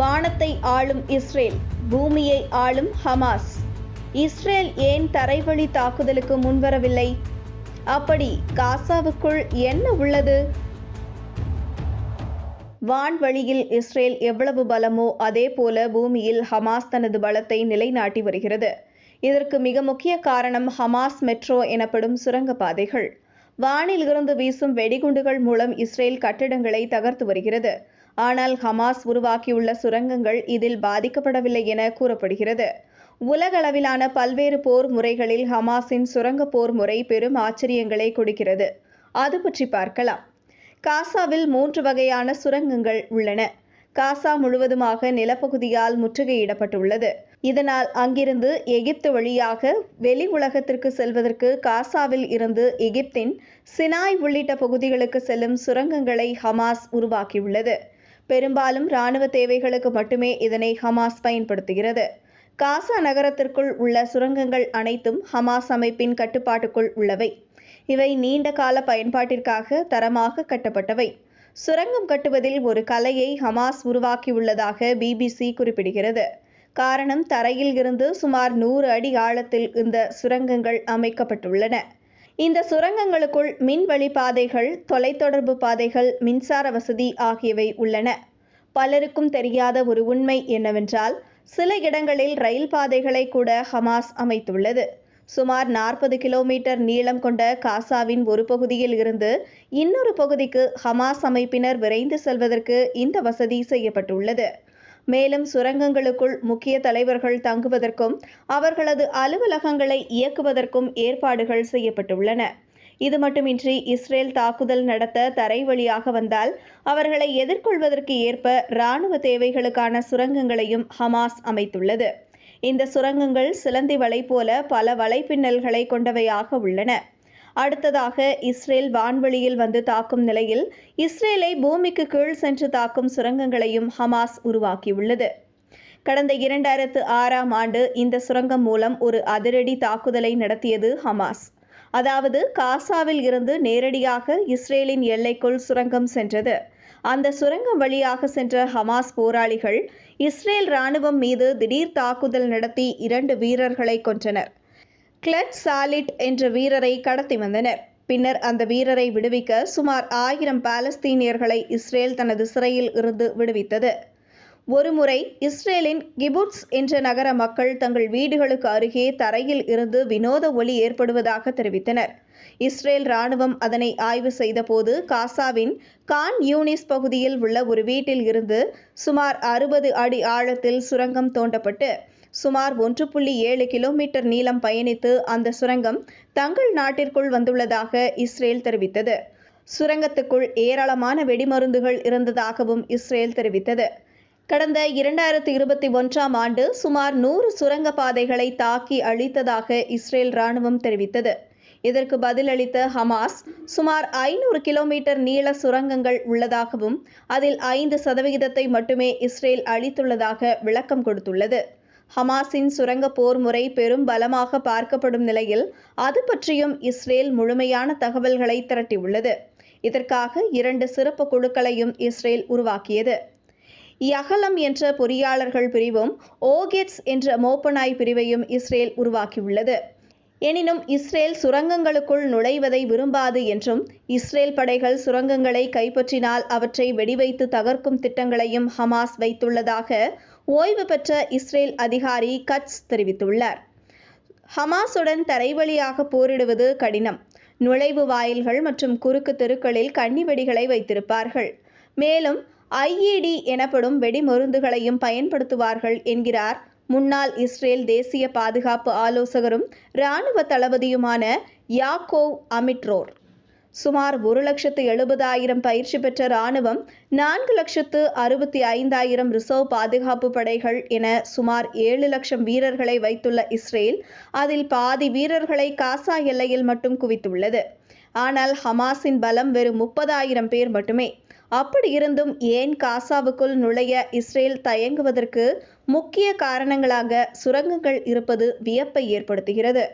வானத்தை ஆளும் இஸ்ரேல் பூமியை ஆளும் ஹமாஸ். இஸ்ரேல் ஏன் தரைவழி தாக்குதலுக்கு முன்வரவில்லை? அப்படி காசாவுக்குள் என்ன உள்ளது? வான்வழியில் இஸ்ரேல் எவ்வளவு பலமோ அதே போல பூமியில் ஹமாஸ் தனது பலத்தை நிலைநாட்டி வருகிறது. இதற்கு மிக முக்கிய காரணம் ஹமாஸ் மெட்ரோ எனப்படும் சுரங்கப்பாதைகள் வானில் இருந்து வீசும் வெடிகுண்டுகள் மூலம் இஸ்ரேல் கட்டிடங்களை தகர்த்து வருகிறது. ஆனால் ஹமாஸ் உருவாக்கியுள்ள சுரங்கங்கள் இதில் பாதிக்கப்படவில்லை என கூறப்படுகிறது. உலகளவிலான பல்வேறு போர் முறைகளில் ஹமாஸின் சுரங்க போர் முறை பெரும் ஆச்சரியங்களை கொடுக்கிறது. அது பற்றி பார்க்கலாம். காசாவில் மூன்று வகையான சுரங்கங்கள் உள்ளன. காசா முழுவதுமாக நிலப்பகுதியால் முற்றுகையிடப்பட்டுள்ளது. இதனால் அங்கிருந்து எகிப்து வழியாக வெளி உலகத்திற்கு செல்வதற்கு காசாவில் இருந்து எகிப்தின் சினாய் உள்ளிட்ட பகுதிகளுக்கு செல்லும் சுரங்கங்களை ஹமாஸ் உருவாக்கியுள்ளது. பெரும்பாலும் இராணுவ தேவைகளுக்கு மட்டுமே இதனை ஹமாஸ் பயன்படுத்துகிறது. காசா நகரத்திற்குள் உள்ள சுரங்கங்கள் அனைத்தும் ஹமாஸ் அமைப்பின் கட்டுப்பாட்டுக்குள் உள்ளவை. இவை நீண்ட கால பயன்பாட்டிற்காக தரமாக கட்டப்பட்டவை. சுரங்கம் கட்டுவதில் ஒரு கலையை ஹமாஸ் உருவாக்கியுள்ளதாக பிபிசி குறிப்பிடுகிறது. காரணம் தரையில் இருந்து சுமார் நூறு அடி ஆழத்தில் இந்த சுரங்கங்கள் அமைக்கப்பட்டுள்ளன. இந்த சுரங்கங்களுக்குள் மின்வழி பாதைகள் தொலைத்தொடர்பு பாதைகள் மின்சார வசதி ஆகியவை உள்ளன. பலருக்கும் தெரியாத ஒரு உண்மை என்னவென்றால் சில இடங்களில் ரயில் பாதைகளை கூட ஹமாஸ் அமைத்துள்ளது. சுமார் நாற்பது கிலோமீட்டர் நீளம் கொண்ட காசாவின் ஒரு பகுதியில் இருந்து இன்னொரு பகுதிக்கு ஹமாஸ் அமைப்பினர் விரைந்து செல்வதற்கு இந்த வசதி செய்யப்பட்டுள்ளது. மேலும் சுரங்கங்களுக்குள் முக்கிய தலைவர்கள் தங்குவதற்கும் அவர்களது அலுவலகங்களை இயக்குவதற்கும் ஏற்பாடுகள் செய்யப்பட்டுள்ளன. இது மட்டுமின்றி இஸ்ரேல் தாக்குதல் நடத்த தரை வழியாக வந்தால் அவர்களை எதிர்கொள்வதற்கு ஏற்ப இராணுவ தேவைகளுக்கான சுரங்கங்களையும் ஹமாஸ் அமைத்துள்ளது. இந்த சுரங்கங்கள் சிலந்தி வலை போல பல வலைப்பின்னல்களை கொண்டவையாக உள்ளன. அடுத்ததாக இஸ்ரேல் வான்வெளியில் வந்து தாக்கும் நிலையில் இஸ்ரேலை பூமிக்கு கீழ் சென்று தாக்கும் சுரங்கங்களையும் ஹமாஸ் உருவாக்கியுள்ளது. கடந்த இரண்டாயிரத்து ஆறாம் ஆண்டு இந்த சுரங்கம் மூலம் ஒரு அதிரடி தாக்குதலை நடத்தியது ஹமாஸ். அதாவது காசாவில் இருந்து நேரடியாக இஸ்ரேலின் எல்லைக்குள் சுரங்கம் சென்றது. அந்த சுரங்கம் வழியாக சென்ற ஹமாஸ் போராளிகள் இஸ்ரேல் ராணுவம் மீது திடீர் தாக்குதல் நடத்தி இரண்டு வீரர்களை கொன்றனர். கிளட் சாலிட் என்ற வீரரை கடத்தி வந்தனர். பின்னர் அந்த வீரரை விடுவிக்க சுமார் ஆயிரம் பாலஸ்தீனியர்களை இஸ்ரேல் தனது சிறையில் இருந்து விடுவித்தது. ஒருமுறை இஸ்ரேலின் கிபுட்ஸ் என்ற நகர மக்கள் தங்கள் வீடுகளுக்கு அருகே தரையில் இருந்து வினோத ஒளி ஏற்படுவதாக தெரிவித்தனர். இஸ்ரேல் ராணுவம் அதனை ஆய்வு செய்தபோது காசாவின் கான் யூனிஸ் பகுதியில் உள்ள ஒரு வீட்டில் இருந்து சுமார் அறுபது அடி ஆழத்தில் சுரங்கம் தோண்டப்பட்டு சுமார் ஒன்று புள்ளி ஏழு கிலோமீட்டர் நீளம் பயணித்து அந்த சுரங்கம் தங்கள் நாட்டிற்குள் வந்துள்ளதாக இஸ்ரேல் தெரிவித்தது. சுரங்கத்துக்குள் ஏராளமான வெடிமருந்துகள் இருந்ததாகவும் இஸ்ரேல் தெரிவித்தது. கடந்த இரண்டாயிரத்தி இருபத்தி ஒன்றாம் ஆண்டு சுமார் நூறு சுரங்க பாதைகளை தாக்கி அழித்ததாக இஸ்ரேல் ராணுவம் தெரிவித்தது. இதற்கு பதிலளித்த ஹமாஸ் சுமார் ஐநூறு கிலோமீட்டர் நீள சுரங்கங்கள் உள்ளதாகவும் அதில் ஐந்து சதவிகிதத்தை மட்டுமே இஸ்ரேல் அளித்துள்ளதாக விளக்கம் கொடுத்துள்ளது. ஹமாஸின் சுரங்க போர் முறை பெரும் பலமாக பார்க்கப்படும் நிலையில் அது பற்றியும் இஸ்ரேல் முழுமையான தகவல்களை திரட்டியுள்ளது. இதற்காக இரண்டு சிறப்பு குழுக்களையும் இஸ்ரேல் உருவாக்கியது. யகலம் என்ற பொறியாளர்கள் பிரிவும் ஓகெட்ஸ் என்ற மோப்பனாய் பிரிவையும் இஸ்ரேல் உருவாக்கியுள்ளது. எனினும் இஸ்ரேல் சுரங்கங்களுக்குள் நுழைவதை விரும்பாது என்றும் இஸ்ரேல் படைகள் சுரங்கங்களை கைப்பற்றினால் அவற்றை வெடிவைத்து தகர்க்கும் திட்டங்களையும் ஹமாஸ் வைத்துள்ளதாக ஓய்வு பெற்ற இஸ்ரேல் அதிகாரி கட்ஸ் தெரிவித்துள்ளார். ஹமாஸுடன் தரைவழியாக போரிடுவது கடினம். நுழைவு வாயில்கள் மற்றும் குறுக்கு தெருக்களில் கன்னிவெடிகளை வைத்திருப்பார்கள். மேலும் ஐஇடி எனப்படும் வெடிமருந்துகளையும் பயன்படுத்துவார்கள் என்கிறார் முன்னாள் இஸ்ரேல் தேசிய பாதுகாப்பு ஆலோசகரும் இராணுவ தளபதியுமான யாக்கோவ் அமிட்ரோர். சுமார் ஒரு லட்சத்து எழுபதாயிரம் பயிற்சி பெற்ற ராணுவம் நான்கு லட்சத்து அறுபத்தி ஐந்தாயிரம் ரிசர்வ் பாதுகாப்பு படைகள் என சுமார் ஏழு லட்சம் வீரர்களை வைத்துள்ள இஸ்ரேல் அதில் பாதி வீரர்களை காசா எல்லையில் மட்டும் குவித்துள்ளது. ஆனால் ஹமாஸின் பலம் வெறும் முப்பதாயிரம் பேர் மட்டுமே. அப்படி இருந்தும் ஏன் காசாவுக்குள் நுழைய இஸ்ரேல் தயங்குவதற்கு முக்கிய காரணங்களாக சுரங்கங்கள் இருப்பது வியப்பை ஏற்படுத்துகிறது.